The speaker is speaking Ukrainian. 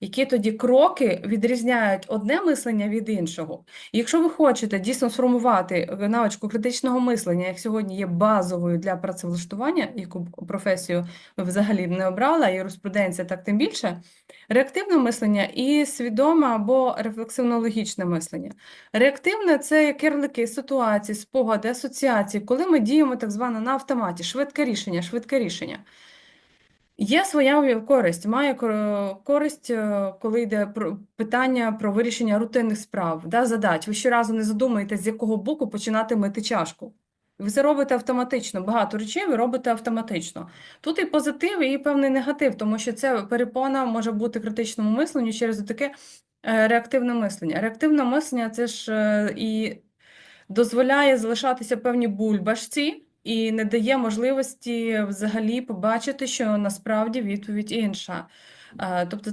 Які тоді кроки відрізняють одне мислення від іншого? І якщо ви хочете дійсно сформувати навичку критичного мислення, як сьогодні є базовою для працевлаштування, яку професію ви взагалі не обрала, юриспруденція так тим більше, реактивне мислення і свідоме або рефлексивно-логічне мислення. Реактивне це як ярлики, ситуації, спогади, асоціації, коли ми діємо так звано на автоматі, швидке рішення, швидке рішення. Є своя користь, має користь, е, коли йде про питання про вирішення рутинних справ, да, задач. Ви щоразу не задумуєте, з якого боку починати мити чашку. Ви це робите автоматично. Багато речей ви робите автоматично. Тут і позитив, і певний негатив, тому що це перепона може бути критичному мисленню через таке е, реактивне мислення. Реактивне мислення це ж е, і дозволяє залишатися певні бульбашці і не дає можливості взагалі побачити, що насправді відповідь інша. Е, Тобто